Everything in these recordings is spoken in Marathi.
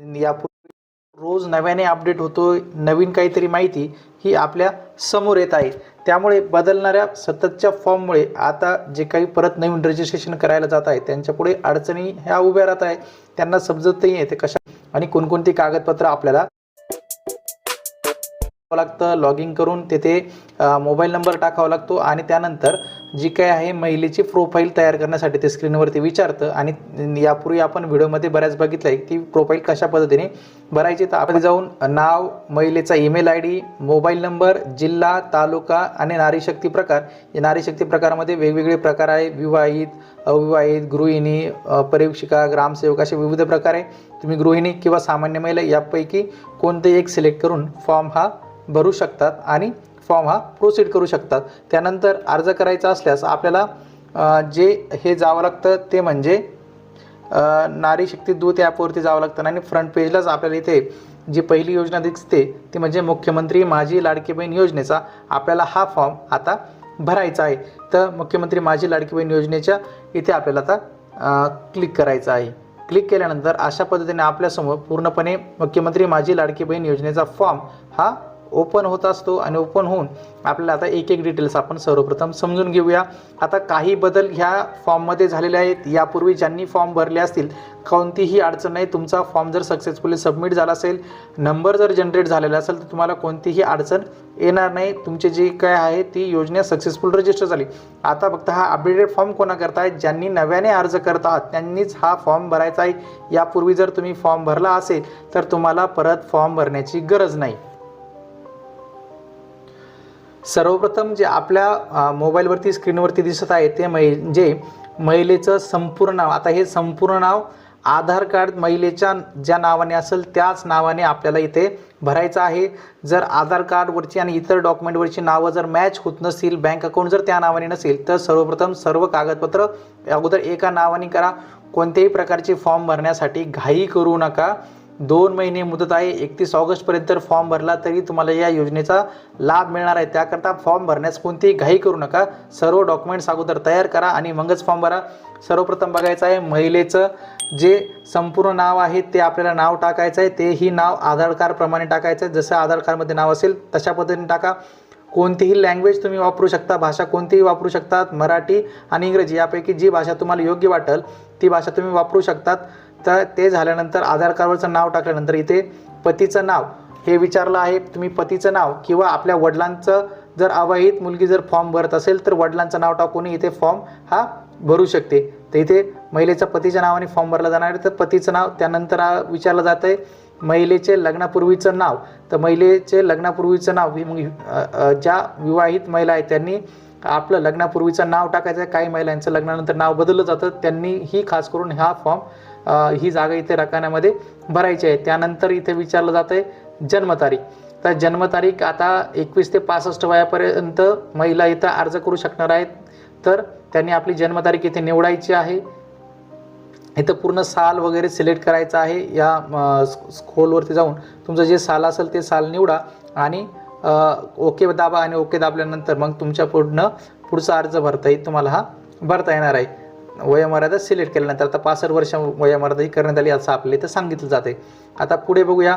यापूर्वी रोज नव्याने अपडेट होतो नवीन काहीतरी माहिती ही आपल्यासमोर येत आहे. त्यामुळे बदलणाऱ्या सततच्या फॉर्ममुळे आता जे काही परत नवीन रजिस्ट्रेशन करायला जात आहे त्यांच्यापुढे अडचणी ह्या उभ्या राहत आहे. त्यांना समजतही आहे ते कशा आणि कोणकोणती कागदपत्र आपल्याला लागतं लॉग इन करून तेथे मोबाईल नंबर टाकावा लागतो आणि त्यानंतर जी काय आहे महिलेची प्रोफाईल तयार करण्यासाठी ते स्क्रीनवरती विचारतं आणि यापूर्वी आपण व्हिडिओमध्ये बऱ्याच बघितलं आहे ती प्रोफाईल कशा पद्धतीने भरायची. तर आपण जाऊन नाव महिलेचा email I D mobile number जिल्हा तालुका आणि नारीशक्ती प्रकार. या नारीशक्ती प्रकारामध्ये वेगवेगळे प्रकार आहे. विवाहित अविवाहित गृहिणी परीक्षिका ग्रामसेवक असे विविध प्रकार आहे. तुम्ही गृहिणी किंवा सामान्य महिला यापैकी कोणते एक सिलेक्ट करून फॉर्म हा भरू शकतात आणि फॉर्म हा प्रोसीड करू शकतात. त्यानंतर अर्ज करायचा असल्यास आपल्याला जे हे जावं लागतं ते म्हणजे नारी शक्ती दूत ॲपवरती जावं लागतं. आणि फ्रंट पेजलाच आपल्याला इथे जी पहिली योजना दिसते ती म्हणजे मुख्यमंत्री माझी लाडकी बहीण योजनेचा आपल्याला हा फॉर्म आता भरायचा आहे. तर मुख्यमंत्री माझी लाडकी बहीण योजनेच्या इथे आपल्याला आता क्लिक करायचं आहे. क्लिक केल्यानंतर अशा पद्धतीने आपल्यासमोर पूर्णपणे मुख्यमंत्री माझी लाडकी बहीण योजनेचा फॉर्म हा ओपन होत असतो आणि ओपन होऊन आपल्याला आता एक एक डिटेल्स आपण सर्वप्रथम समजून घेऊया. आता काही बदल ह्या फॉर्ममध्ये झालेले आहेत. यापूर्वी ज्यांनी फॉर्म भरले असतील कोणतीही अडचण नाही. तुमचा फॉर्म जर सक्सेसफुली सबमिट झाला असेल नंबर जर जनरेट झालेला असेल तर तुम्हाला कोणतीही अडचण येणार नाही. तुमची जी काय आहे ती योजना सक्सेसफुल रजिस्टर झाली. आता फक्त हा अपडेटेड फॉर्म कोणा करता आहेत ज्यांनी नव्याने अर्ज करत आहात त्यांनीच हा फॉर्म भरायचा आहे. यापूर्वी जर तुम्ही फॉर्म भरला असेल तर तुम्हाला परत फॉर्म भरण्याची गरज नाही. सर्वप्रथम जे आपल्या मोबाईलवरती स्क्रीनवरती दिसत आहे ते म्हणजे महिलेचं संपूर्ण नाव आता हे संपूर्ण नाव आधार कार्ड महिलेच्या ज्या नावाने असेल त्याच नावाने आपल्याला इथे भरायचं आहे. जर आधार कार्डवरची आणि इतर डॉक्युमेंटवरची नावं जर मॅच होत नसतील बँक अकाउंट जर त्या नावाने नसेल तर सर्वप्रथम सर्व कागदपत्र अगोदर एका नावाने करा. कोणत्याही प्रकारचे फॉर्म भरण्यासाठी घाई करू नका. दोन महिने मुदत आहे. एकतीस ऑगस्टपर्यंत फॉर्म भरला तरी तुम्हाला या योजनेचा लाभ मिळणार आहे. त्याकरता फॉर्म भरण्यास कोणतीही घाई करू नका. सर्व डॉक्युमेंट्स अगोदर तयार करा आणि मगच फॉर्म भरा. सर्वप्रथम बघायचं आहे महिलेचं जे संपूर्ण नाव आहे ते आपल्याला नाव टाकायचं आहे. तेही नाव आधार कार्डप्रमाणे टाकायचं आहे. जसं आधार कार्डमध्ये नाव असेल तशा पद्धतीने टाका. कोणतीही लँग्वेज तुम्ही वापरू शकता भाषा कोणतीही वापरू शकतात मराठी आणि इंग्रजी यापैकी जी भाषा तुम्हाला योग्य वाटेल ती भाषा तुम्ही वापरू शकतात. तर ते झाल्यानंतर आधार कार्डवरचं नाव टाकल्यानंतर इथे पतीचं नाव हे विचारलं आहे. तुम्ही पतीचं नाव किंवा आपल्या वडिलांचं जर अवाहित मुलगी जर फॉर्म भरत असेल तर वडिलांचं नाव टाकूनही इथे फॉर्म हा भरू शकते. तर इथे महिलेच्या पतीच्या नावाने फॉर्म भरला जाणार आहे. तर पतीचं नाव त्यानंतर विचारलं जातं आहे महिलेचे लग्नापूर्वीचं नाव. तर महिलेचे लग्नापूर्वीचं नाव ज्या विवाहित महिला आहेत त्यांनी आपलं लग्नापूर्वीचं नाव टाकायचं आहे. काही महिलांचं लग्नानंतर नाव बदललं जातं. त्यांनी ही खास करून हा फॉर्म ही जागा इथे रकान्यामध्ये भरायची आहे. त्यानंतर इथे विचारलं जातं आहे जन्मतारीख. तर जन्मतारीख आता एकवीस ते पासष्ट वयापर्यंत महिला इथं अर्ज करू शकणार आहेत. तर त्यांनी आपली जन्मतारीख इथे निवडायची आहे. इथं पूर्ण साल वगैरे सिलेक्ट करायचं आहे. या खोलवरती जाऊन तुमचं जे साल असेल ते साल निवडा आणि ओके दाबा आणि ओके दाबल्यानंतर मग तुमच्या पूर्ण पुढचा अर्ज भरता येईल तुम्हाला हा भरता येणार आहे. वयोमर्यादा सिलेक्ट केल्यानंतर आता पासष्ट वर्ष वयोमर्यादा ही करण्यात आली असं आपल्या इथं सांगितलं जाते आता पुढे बघूया.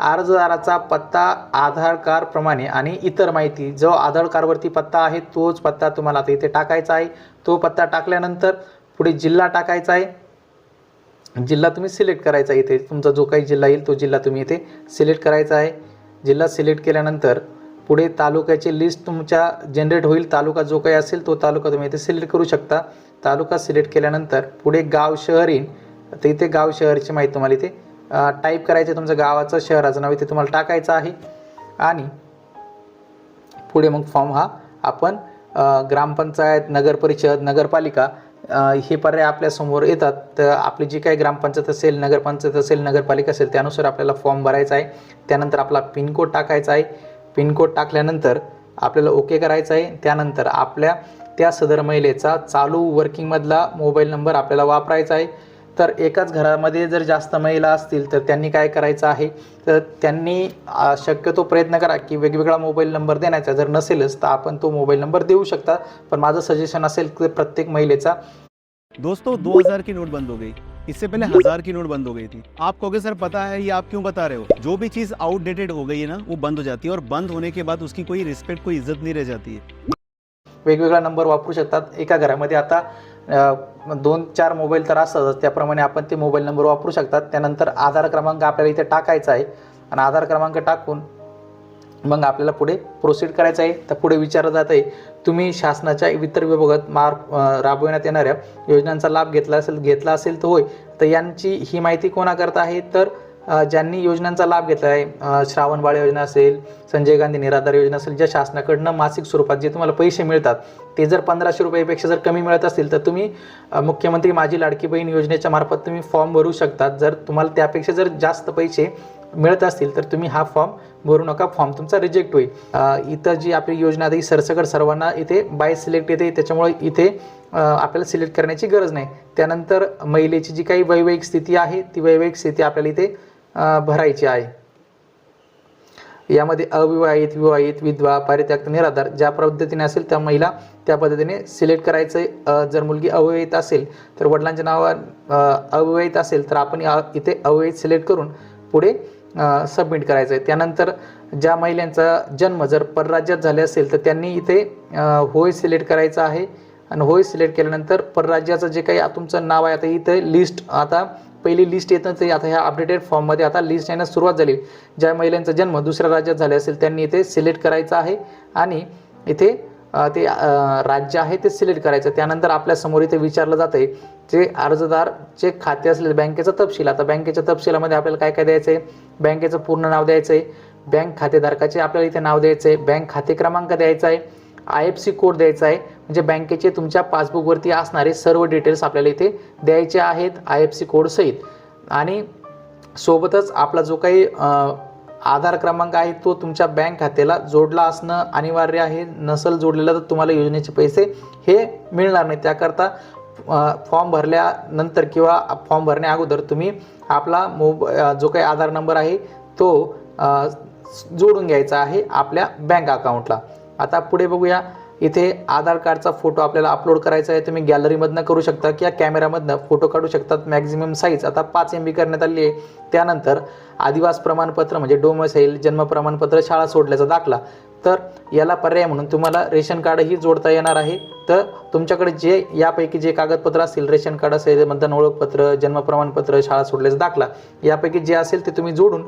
अर्जदाराचा पत्ता आधार कार्ड प्रमाणे आणि इतर माहिती. जो आधार कार्डवरती पत्ता आहे तोच पत्ता तुम्हाला आता इथे टाकायचा आहे. तो पत्ता टाकल्यानंतर पुढे जिल्हा टाकायचा आहे. जिल्हा तुम्ही सिलेक्ट करायचा इथे. तुमचा जो काही जिल्हा येईल तो जिल्हा तुम्ही इथे सिलेक्ट करायचा आहे. जिल्हा सिलेक्ट केल्यानंतर पुढे तालुक्याची लिस्ट तुमच्या जनरेट होईल. तालुका जो काही असेल तो तालुका तुम्ही इथे सिलेक्ट करू शकता. तालुका सिलेक्ट केल्यानंतर पुढे गाव शहर येईन तर इथे गाव शहरची माहिती तुम्हाला इथे टाईप करायचं आहे तुमचं गावाचं शहराचं नाव इथे तुम्हाला टाकायचं आहे. आणि पुढे मग फॉर्म हा आपण ग्रामपंचायत नगरपरिषद नगरपालिका हे पर्याय आपल्यासमोर येतात. तर आपली जी काही ग्रामपंचायत असेल नगरपंचायत असेल नगरपालिका असेल त्यानुसार आपल्याला फॉर्म भरायचा आहे. त्यानंतर आपला पिनकोड टाकायचा आहे. पिनकोड टाकल्यानंतर आपल्याला ओके करायचं आहे. त्यानंतर आपल्या त्या सदर महिलेचा चालू वर्किंगमधला मोबाईल नंबर आपल्याला वापरायचा आहे. तर एकाच घरामध्ये जर जास्त महिला असतील तर त्यांनी काय करायचं आहे? तर त्यांनी शक्यतो प्रयत्न करा की वेगवेगळा मोबाईल नंबर देण्याचा. जर नसेलच तर आपण तो मोबाईल नंबर देऊ शकता. पण माझं सजेशन असेल की प्रत्येक महिलेचा. दोस्तों 2000 की नोट बंद हो गई. इससे पहले हजार की नोट बंद हो गई थी। आप कहोगे सर पता है ये आप क्यों बता रहे हो? जो भी चीज़ आउटडेटेड हो गई है ना वो बंद हो जाती है और बंद होने के बाद उसकी कोई रिस्पेक्ट कोई इज्जत नहीं रह जाती है। वेगवेगळा नंबर वापरू शकतात. एका घरामध्ये आता दोन चार मोबाईल तर असतातच त्याप्रमाणे आपण ते मोबाईल नंबर वापरू शकतात. त्यानंतर आधार क्रमांक आपल्याला इथे टाकायचा आहे. आणि आधार क्रमांक टाकून मग आपल्याला पुढे प्रोसीड करायचं आहे. तर पुढे विचारलं जात आहे तुम्ही शासनाच्या वित्त विभागात मार राबविण्यात येणाऱ्या योजनांचा लाभ घेतला असेल घेतला असेल तर होय. तर यांची ही माहिती कोणाकरता आहे? तर ज्यांनी योजनांचा लाभ घेतला आहे श्रावणबाळ योजना असेल संजय गांधी निराधार योजना असेल ज्या शासनाकडनं मासिक स्वरूपात जे तुम्हाला पैसे मिळतात ते जर पंधराशे रुपयापेक्षा जर कमी मिळत असतील तर तुम्ही मुख्यमंत्री माझी लाडकी बहीण योजनेच्या मार्फत तुम्ही फॉर्म भरू शकतात. जर तुम्हाला त्यापेक्षा जर जास्त पैसे मिळत असतील तर तुम्ही हा फॉर्म भरू नका. फॉर्म तुमचा रिजेक्ट होईल. इथं जी आपली योजना आहे ही सरसकट सर्वांना इथे बाय सिलेक्ट येते. त्याच्यामुळे इथे आपल्याला सिलेक्ट करण्याची गरज नाही. त्यानंतर महिलेची जी काही वैवाहिक स्थिती आहे ती वैवाहिक स्थिती आपल्याला इथे भरायची आहे. यामध्ये अविवाहित विवाहित विधवा परित्यक्त निराधार. ज्या पद्धतीने असेल त्या महिला त्या पद्धतीने सिलेक्ट करायचं जर मुलगी अविवाहित असेल तर वडिलांच्या नावावर अविवाहित असेल तर आपण इथे अविवाहित सिलेक्ट करून पुढे सबमिट करायचं आहे त्यानंतर ज्या महिलांचा जन्म जर परराज्यात झाले असेल तर त्यांनी इथे होय सिलेक्ट करायचं आहे. आणि होय सिलेक्ट केल्यानंतर परराज्याचं जे काही तुमचं नाव आहे आता इथे लिस्ट आता पहिली लिस्ट येतं ते आता ह्या अपडेटेड फॉर्ममध्ये आता लिस्ट येण्यास सुरुवात झाली. ज्या महिलांचा जन्म दुसऱ्या राज्यात झाले असेल त्यांनी इथे सिलेक्ट करायचं आहे. आणि इथे ते राज्य आहे ते सिलेक्ट करायचं. त्यानंतर आपल्यासमोर इथे विचारलं जातं आहे जे अर्जदारचे खाते असलेले बँकेचा तपशील. आता बँकेच्या तपशिलामध्ये आपल्याला काय काय द्यायचं आहे बँकेचं पूर्ण नाव द्यायचं आहे बँक खातेधारकाचे आपल्याला इथे नाव द्यायचं आहे बँक खाते क्रमांक द्यायचा आहे आय एफ सी कोड द्यायचा आहे म्हणजे बँकेचे तुमच्या पासबुकवरती असणारे सर्व डिटेल्स आपल्याला इथे द्यायचे आहेत. आय एफ सी कोड सहित. आणि सोबतच आपला जो काही आधार क्रमांक आहे तो तुमच्या बँक खात्याला जोडला असणं अनिवार्य आहे. नसल जोडलेलं तर तुम्हाला योजनेचे पैसे हे मिळणार नाही. त्याकरता फॉर्म भरल्यानंतर किंवा फॉर्म भरण्या अगोदर तुम्ही आपला मोब जो काही आधार नंबर आहे तो जोडून घ्यायचा आहे आपल्या बँक अकाउंटला. आता पुढे बघूया. इथे आधार कार्डचा फोटो आपल्याला अपलोड करायचा आहे. तुम्ही गॅलरीमधनं करू शकता किंवा कॅमेरामधनं फोटो काढू शकतात मॅक्झिमम साईज आता पाच एम बी करण्यात आली आहे. त्यानंतर आदिवास प्रमाणपत्र म्हणजे डोमसाईल जन्म प्रमाणपत्र शाळा सोडल्याचा दाखला. तर याला पर्याय म्हणून तुम्हाला रेशन कार्डही जोडता येणार आहे. तर तुमच्याकडे जे यापैकी जे कागदपत्र असतील रेशन कार्ड असेल मतदान ओळखपत्र जन्म प्रमाणपत्र शाळा सोडल्याचा दाखला यापैकी जे असेल ते तुम्ही जोडून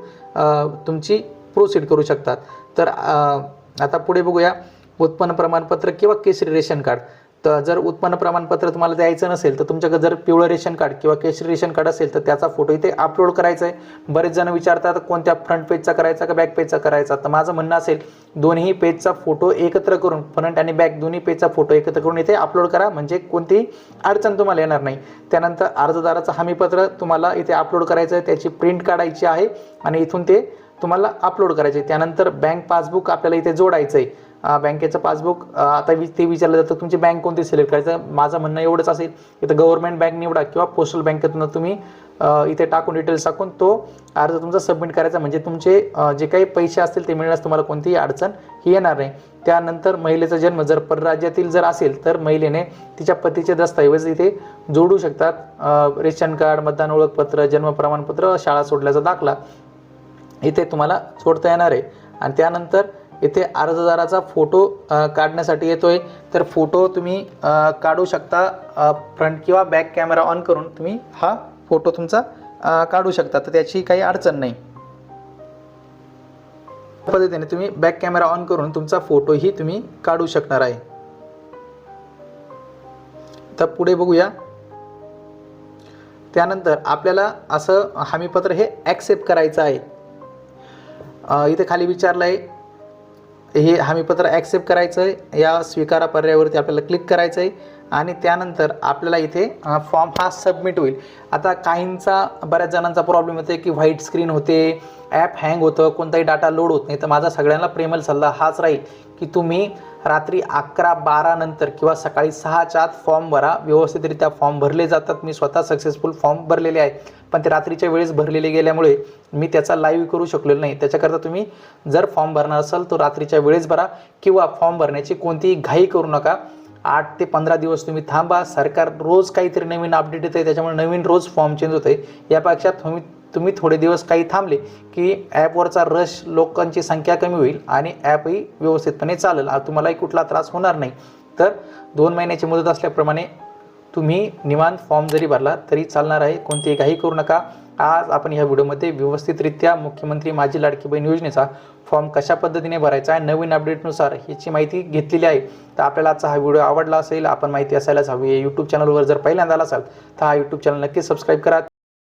तुमची प्रोसीड करू शकतात. तर आता पुढे बघूया. उत्पन्न प्रमाणपत्र किंवा केशरी रेशन कार्ड. तर जर उत्पन्न प्रमाणपत्र तुम्हाला द्यायचं नसेल तर तुमच्याकडे जर पिवळं रेशन कार्ड किंवा केसरी रेशन कार्ड असेल तर त्याचा फोटो इथे अपलोड करायचा आहे बरेच जण विचारतात कोणत्या फ्रंट पेजचा करायचा का बॅक पेजचा करायचा? तर माझं म्हणणं असेल दोन्ही पेजचा फोटो एकत्र करून फ्रंट आणि बॅक दोन्ही पेजचा फोटो एकत्र करून इथे अपलोड करा. म्हणजे कोणतीही अडचण तुम्हाला येणार नाही. त्यानंतर अर्जदाराचं हमीपत्र तुम्हाला इथे अपलोड करायचं आहे त्याची प्रिंट काढायची आहे आणि इथून ते तुम्हाला अपलोड करायचे त्यानंतर बँक पासबुक आपल्याला इथे जोडायचं आहे बँकेचं पासबुक आता ते विचारलं जातं तुमची बँक कोणती सिलेक्ट करायचं? माझं म्हणणं एवढंच असेल इथं गव्हर्नमेंट बँक निवडा किंवा पोस्टल बँकेतून तुम्ही इथे टाकून डिटेल्स टाकून तो अर्ज तुमचा सबमिट करायचा. म्हणजे तुमचे जे काही पैसे असतील ते मिळण्यास तुम्हाला कोणतीही अडचण ही येणार नाही. त्यानंतर महिलेचा जन्म जर परराज्यातील जर असेल तर महिलेने तिच्या पतीचे दस्तऐवज इथे जोडू शकतात. रेशन कार्ड मतदान ओळखपत्र जन्म प्रमाणपत्र शाळा सोडल्याचा दाखला इथे तुम्हाला जोडता येणार आहे. आणि त्यानंतर इथे अर्जदाराचा फोटो काढण्यासाठी काढण्यासाठी येतोय. तर फोटो तुम्ही काढू शकता फ्रंट किंवा बॅक कॅमेरा ऑन करून तुम्ही हा फोटो तुमचा काढू शकता. तर त्याची काही अडचण नाही. पद्धतीने तुम्ही बॅक कॅमेरा ऑन करून तुमचा फोटोही तुम्ही काढू शकणार आहे. तर पुढे बघूया. त्यानंतर आपल्याला असं हमीपत्र हे ॲक्सेप्ट करायचं आहे. इथे खाली विचारलं आहे हे हमीपत्र ॲक्सेप्ट करायचं आहे या स्वीकारा पर्यायावरती आपल्याला क्लिक करायचं आहे आणि त्यानंतर आपल्याला इथे फॉर्म हा सबमिट होईल. आता काहींचा बऱ्याच जणांचा प्रॉब्लेम होते की व्हाईट स्क्रीन होते ॲप हँग होतं कोणताही डाटा लोड होत नाही. तर माझा सगळ्यांना प्रेमल सल्ला हाच राहील की तुम्ही रात्री अकरा बारा नंतर किंवा सकाळी सहाच्या आत फॉर्म भरा. व्यवस्थितरित्या फॉर्म भरले जातात. मी स्वतः सक्सेसफुल फॉर्म भरलेले आहेत पण ते रात्रीच्या वेळेस भरलेले गेल्यामुळे मी त्याचा लाईव्ह करू शकलेलो नाही. त्याच्याकरता तुम्ही जर फॉर्म भरणार असाल तो रात्रीच्या वेळेस भरा किंवा फॉर्म भरण्याची कोणतीही घाई करू नका. आठ ते पंधरा दिवस तुम्ही थांबा. सरकार रोज काहीतरी नवीन अपडेट येतं आहे त्याच्यामुळे नवीन रोज फॉर्म चेंज होतं आहे यापेक्षा तुम्ही तुम्ही थोडे दिवस काही थांबले की ॲपवरचा रश लोकांची संख्या कमी होईल आणि ॲपही व्यवस्थितपणे चालेल. तुम्हालाही कुठला त्रास होणार नाही. तर दोन महिन्याची मुदत असल्याप्रमाणे तुम्ही निवांत फॉर्म जरी भरला तरी चालणार आहे. कोणतीही काही करू नका. आज आपण ह्या व्हिडिओमध्ये व्यवस्थितरित्या मुख्यमंत्री माझी लाडकी बहीण योजनेचा फॉर्म कशा पद्धतीने भरायचा आहे नवीन अपडेटनुसार ह्याची माहिती घेतलेली आहे. तर आपल्याला आजचा हा व्हिडिओ आवडला असेल आपण माहिती असायलाच हवी आहे. यूट्यूब चॅनलवर जर पहिल्यांदा आला असाल तर हा यूट्यूब चॅनल नक्कीच सबस्क्राईब करा.